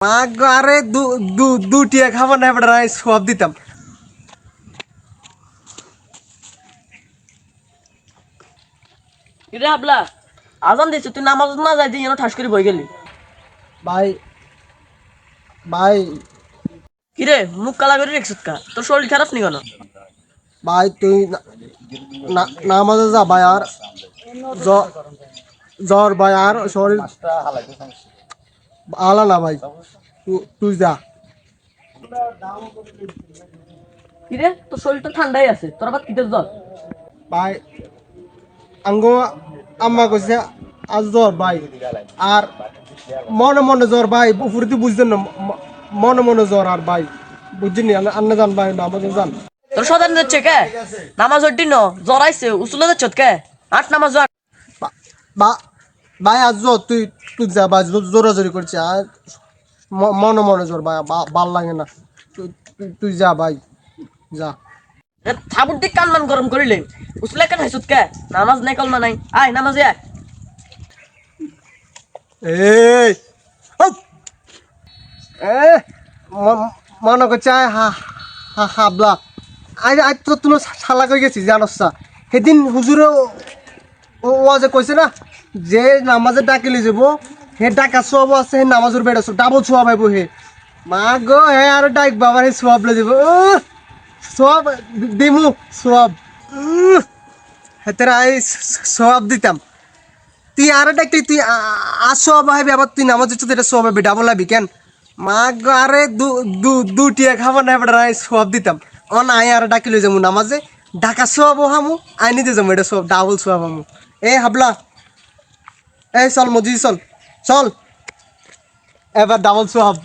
মাগ আরে দু দু দুটিয়া খাবার না এবার আমি সব দিতাম। কিরে হাবলা আজান দিছে তুই নামাজ না যাই দিয়ে ঠাস করে বই গেলি। ভাই ভাই। কিরে মুখ কালা করে রেখছিস কা? তোর শরীর খারাপ নি কেন? ভাই তুই নামাজে যা ভাই আর জ্বর ভাই আর শরীর আলা না ভাই তুই যা। কিরে তোর শরীরটা ঠান্ডাই আছে তোর আবার কিতে জ্বর? ভাই আঙ্গ আম্মা কইছে আজ জ্বর ভাই। আর মনে মনে জ্বর ভাই উপরে বুঝছেন না মনে মনে জ্বর আর ভাই। বুঝছেন আন্না জান ভাই নামাজে যান। তোর সদান যাচ্ছে কে? নামাজ ওটি ন জ্বর আইছে উসুলে যাচ্ছ কে? আট নামাজ বা- ভাই আজ তুই তুই যা ভাই জোরাজোরি করছে আর মনে মনে জ্বর ভাই ভালো লাগে না। তুই- যা ভাই যা। থাবুর দিক কান মান গরম করিলে। উসলে কেন হাইছত কে? নামাজ নাই কলমা নাই। আয় নামাজে আয়। এই এ মনে করছে আয় হা হা হাবলা। আজ আজ তো তুমি শালা করে গেছি জানোস সেদিন হুজুরে ও- ও যে কইছে না, যে নামাজে ডাকিলে যাব, হে ডাকা সব আছে, হে নামাজের বেড়া ডাবল সোয়াব আইব হে। মা গো, হে আর ডাক বাবার হে সোয়াব লে যাব সব দিমু সোয়াব হেতেরা আই সোয়াব দিতাম। তুই আর ডাকলি, তুই আর সব হবে আবার তুই নামাজ চুতে এটা সব হবে ডাবল হবি কেন? মা গো, আরে দুটিয়া খাবার না এবার সব দিতাম। অন আই আর ডাকিলে যাব নামাজে, ডাকা সব হামু আই নিতে যাব এটা সব ডাবল সব হামু। এ হাবলা এই চল মজি চল চল এবার ডাবল সব